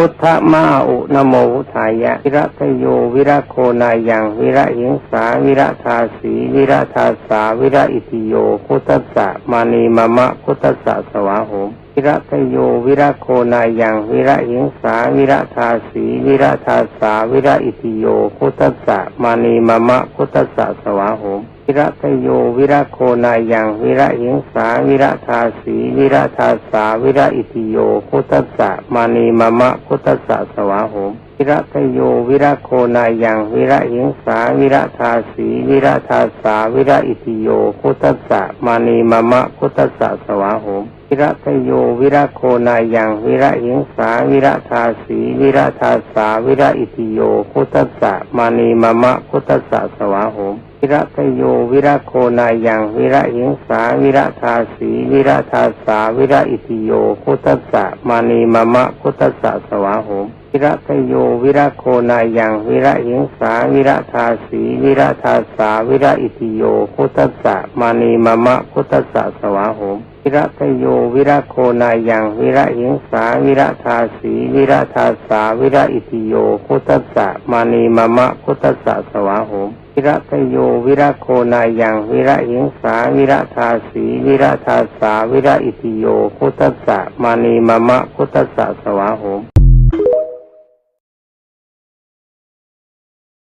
พุทธมาอุนโมุทายะ วิรัตโยวิระโคนายัง วิระหิงสา วิระทาสี วิระทาสา วิระอิติโย พุทธสสะมานีมะมะพุทธสสะสวาโหม วิรัตโย วิระโคนายัง วิระหิงสา วิระทาสี วิระทาสา วิระอิติโย พุทธะมานีมะมะ พุทธะสวาโหมวิระทโย วิระโคนายัง วิระหิงสา วิระทาสี วิระทาสา วิระอิติโย พุทธะมานีมะมะ พุทธะสวาโหมวิระทโย วิระโคนายัง วิระหิงสา วิระทาสี วิระทาสา วิระอิติโย พุทธะมานีมะมะ พุทธะสวาโหมวิระทโยวิระโคนายังวิระหิงสาวิระทาสีวิระทาสาวิระอิติโยพุทธสะมานีมะมะพุทธสะสวาโหมวิระทโยวิระโคนายังวิระหิงสาวิระทาสีวิระทาสาวิระอิติโยพุทธสะมานีมะมะพุทธสะสวาโหมวิระทโยวิระโคนายังวิระหิงสาวิระทาสีวิระทาสาวิระอิติโยพุทธสะมานีมะมะพุทธสะสวาโหม วิระทโย วิระโคนายัง วิระหิงสา วิระทาสี วิระทาสา วิระอิติโยพุทธสสะมานีมะมะพุทธสสะสวาโหมวิระทโย วิระโคนายัง วิระหิงสา วิระทาสี วิระทาสา วิระอิติโยพุทธสสะมานีมะมะพุทธสสะสวาโหม